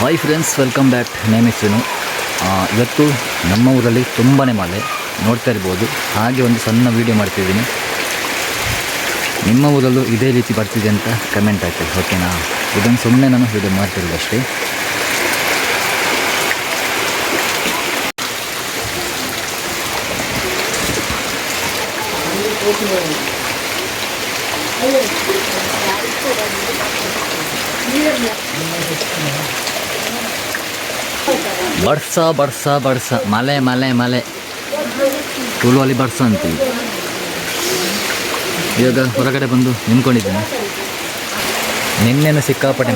Hi friends welcome back name is Vinu ಇವತ್ತು ನಮ್ಮ ಊರಲ್ಲಿ ತುಂಬಾ ಮಳೆ. ನೋಡ್ತಾ ಇರ್ಬೋದು. ಹಾಗೆ ಒಂದು ಸಣ್ಣ ವೀಡಿಯೋ ಮಾಡ್ತಿದ್ದೀನಿ. ನಿಮ್ಮ ಊರಲ್ಲೂ ಇದೇ ರೀತಿ ಬರ್ತಿದೆ ಅಂತ ಕಮೆಂಟ್ ಹಾಕಿ ಓಕೆನಾ ಇದನ್ನು ಸುಮ್ಮನೆ ನಾನು ವೀಡಿಯೋ ಮಾಡ್ತಿರೋದು ಅಷ್ಟೇ ಬಡ್ಸ ಬಡ್ಸ ಬಡ್ಸ ಮಲೆ ಮಲೆ ಮಲೆ. ತುಳುವಲ್ಲಿ ಬಡ್ಸ ಅಂತೀವಿ. ಇವಾಗ ಹೊರಗಡೆ ಬಂದು ನಿಂತ್ಕೊಂಡಿದ್ದೇನೆ. ನಿನ್ನೆನೂ ಸಿಕ್ಕಾಪಟ್ಟೆ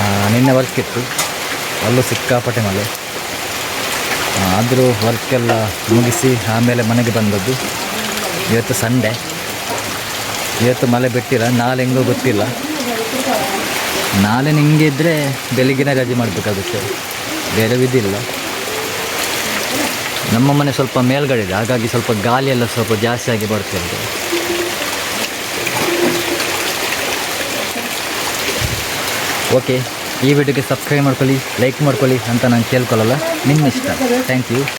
ಆ, ನಿನ್ನೆ ವರ್ಕ್ ಇತ್ತು. ಅಲ್ಲೂ ಸಿಕ್ಕಾಪಟ್ಟೆ ಮಳೆ ಆದರೂ ವರ್ಕೆಲ್ಲ ಮುಗಿಸಿ ಆಮೇಲೆ ಮನೆಗೆ ಬಂದದ್ದು. ಇವತ್ತು ಸಂಡೆ ಇವತ್ತು ಮಳೆ ಬಿಟ್ಟಿಲ್ಲ. ನಾಳೆ ಹೆಂಗೋ ಗೊತ್ತಿಲ್ಲ. ನಾಳೆ ನಿಮಗೆ ಇದ್ದರೆ ಬೆಳಿಗ್ಗೆನೇ ರಜೆ ಮಾಡಬೇಕಾಗುತ್ತೆ. ಬೇರೆ ವಿಧಿಲ್ಲ ನಮ್ಮ ಮನೆ ಸ್ವಲ್ಪ ಮೇಲ್ಗಡೆ ಇದೆ ಹಾಗಾಗಿ ಸ್ವಲ್ಪ ಗಾಳಿ ಎಲ್ಲ ಸ್ವಲ್ಪ ಜಾಸ್ತಿ ಆಗಿ ಬರ್ತಿರುತ್ತೆ ಓಕೆ, ಈ ವಿಡಿಯೋಗೆ ಸಬ್ಸ್ಕ್ರೈಬ್ ಮಾಡ್ಕೊಳ್ಳಿ ಲೈಕ್ ಮಾಡ್ಕೊಳ್ಳಿ ಅಂತ ನಾನು ಕೇಳ್ಕೊಳ್ಳಲ್ಲ. ನಿಮ್ಮ ಇಷ್ಟ. Thank you